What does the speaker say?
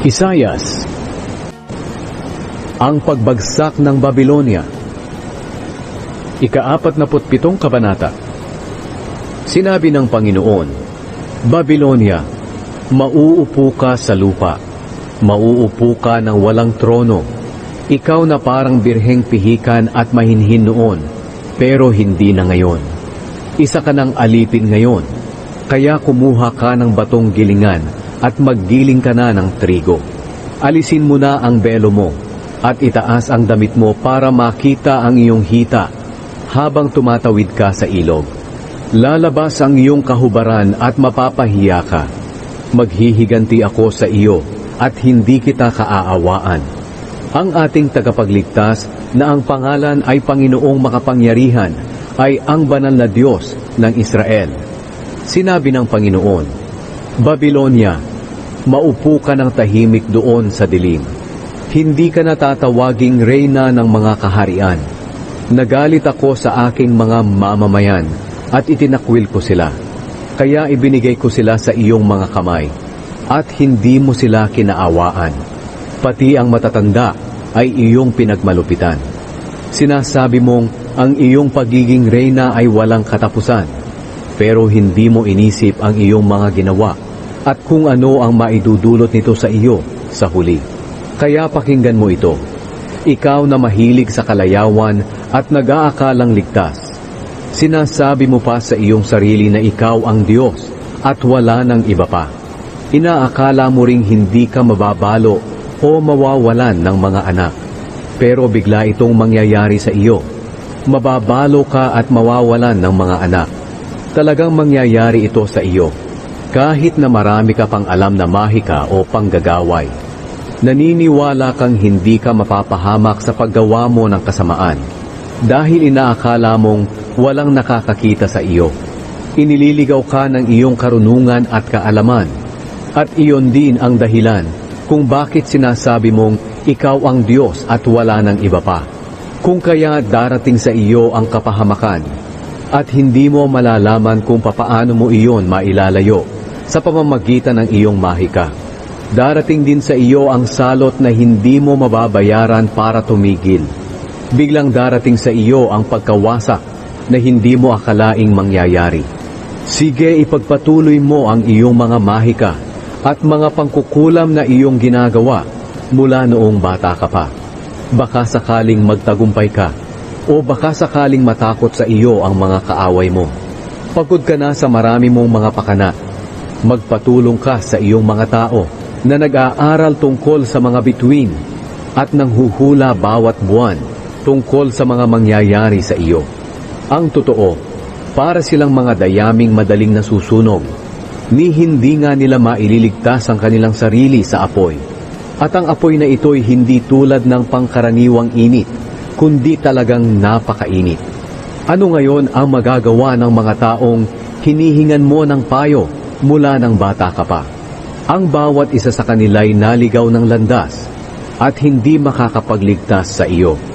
Isayas. Ang pagbagsak ng Babylonia. Ikaapat na putpitong kabanata. Sinabi ng Panginoon, Babylonia, mauupo ka sa lupa, mauupo ka ng walang trono, ikaw na parang birheng pihikan at mahinhin noon, pero hindi na ngayon. Isa ka ng alipin ngayon, kaya kumuha ka ng batong gilingan at maggiling ka na ng trigo. Alisin mo na ang belo mo at itaas ang damit mo para makita ang iyong hita habang tumatawid ka sa ilog. Lalabas ang iyong kahubaran at mapapahiya ka. Maghihiganti ako sa iyo at hindi kita kaaawaan. Ang ating tagapagligtas na ang pangalan ay Panginoong makapangyarihan ay ang banal na Diyos ng Israel. Sinabi ng Panginoon, Babylonia, maupo ka ng tahimik doon sa dilim. Hindi ka natatawaging reyna ng mga kaharian. Nagalit ako sa aking mga mamamayan at itinakwil ko sila. Kaya ibinigay ko sila sa iyong mga kamay at hindi mo sila kinaawaan. Pati ang matatanda ay iyong pinagmalupitan. Sinasabi mong ang iyong pagiging reyna ay walang katapusan, pero hindi mo inisip ang iyong mga ginawa at kung ano ang maidudulot nito sa iyo sa huli. Kaya pakinggan mo ito. Ikaw na mahilig sa kalayawan at nag-aakalang ligtas. Sinasabi mo pa sa iyong sarili na ikaw ang Diyos at wala ng iba pa. Inaakala mo ring hindi ka mababalo o mawawalan ng mga anak. Pero bigla itong mangyayari sa iyo. Mababalo ka at mawawalan ng mga anak. Talagang mangyayari ito sa iyo. Kahit na marami ka pang alam na mahika o panggagaway. Naniniwala kang hindi ka mapapahamak sa paggawa mo ng kasamaan. Dahil inaakala mong walang nakakakita sa iyo. Inililigaw ka ng iyong karunungan at kaalaman. At iyon din ang dahilan kung bakit sinasabi mong ikaw ang Diyos at wala ng iba pa. Kung kaya darating sa iyo ang kapahamakan at hindi mo malalaman kung papaano mo iyon mailalayo sa pamamagitan ng iyong mahika. Darating din sa iyo ang salot na hindi mo mababayaran para tumigil. Biglang darating sa iyo ang pagkawasak na hindi mo akalaing mangyayari. Sige ipagpatuloy mo ang iyong mga mahika at mga pangkukulam na iyong ginagawa mula noong bata ka pa. Baka sakaling magtagumpay ka o baka sakaling matakot sa iyo ang mga kaaway mo. Pagod ka na sa marami mong mga pakana. Magpatulong ka sa iyong mga tao na nag-aaral tungkol sa mga bituin at nanghuhula bawat buwan tungkol sa mga mangyayari sa iyo. Ang totoo, para silang mga dayaming madaling nasusunog, ni hindi nga nila maililigtas ang kanilang sarili sa apoy. At ang apoy na ito'y hindi tulad ng pangkaraniwang init, kundi talagang napakainit. Ano ngayon ang magagawa ng mga taong hinihingan mo ng payo mula ng bata ka pa? Ang bawat isa sa kanila'y naligaw ng landas at hindi makakapagligtas sa iyo.